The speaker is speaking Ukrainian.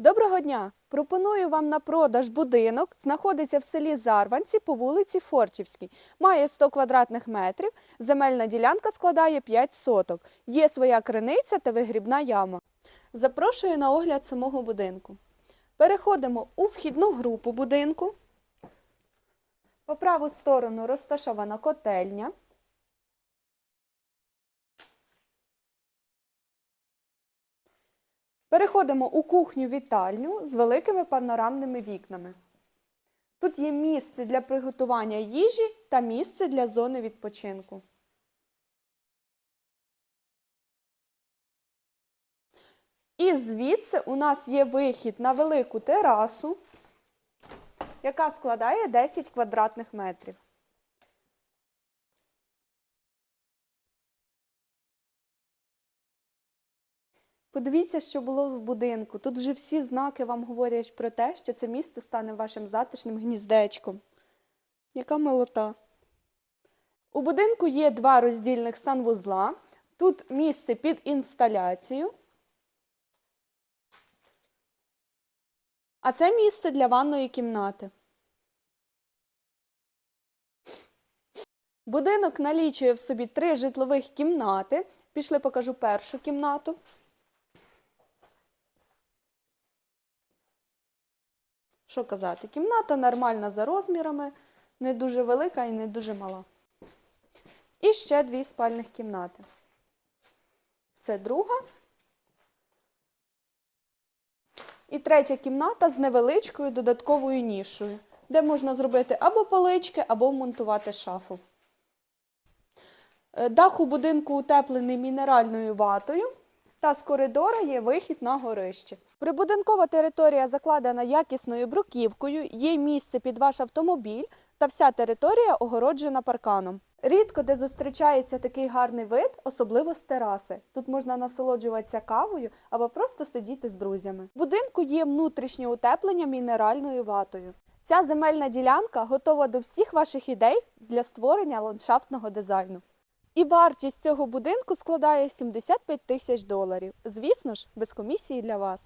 Доброго дня! Пропоную вам на продаж будинок. Знаходиться в селі Зарванці по вулиці Форчівській. Має 100 квадратних метрів. Земельна ділянка складає 5 соток. Є своя криниця та вигрібна яма. Запрошую на огляд самого будинку. Переходимо у вхідну групу будинку. По праву сторону розташована котельня. Переходимо у кухню-вітальню з великими панорамними вікнами. Тут є місце для приготування їжі та місце для зони відпочинку. І звідси у нас є вихід на велику терасу, яка складає 10 квадратних метрів. Подивіться, що було в будинку. Тут вже всі знаки вам говорять про те, що це місце стане вашим затишним гніздечком. Яка милота. У будинку є два роздільних санвузла. Тут місце під інсталяцію. А це місце для ванної кімнати. Будинок налічує в собі три житлових кімнати. Пішли покажу першу кімнату. Що казати? Кімната нормальна за розмірами, не дуже велика і не дуже мала. І ще дві спальних кімнати. Це друга. І третя кімната з невеличкою додатковою нішою, де можна зробити або полички, або вмонтувати шафу. Е, Дах у будинку утеплений мінеральною ватою, та з коридора є вихід на горище. Прибудинкова територія закладена якісною бруківкою, є місце під ваш автомобіль, та вся територія огороджена парканом. Рідко де зустрічається такий гарний вид, особливо з тераси. Тут можна насолоджуватися кавою або просто сидіти з друзями. В будинку є внутрішнє утеплення мінеральною ватою. Ця земельна ділянка готова до всіх ваших ідей для створення ландшафтного дизайну. І вартість цього будинку складає 75 тисяч доларів. Звісно ж, без комісії для вас.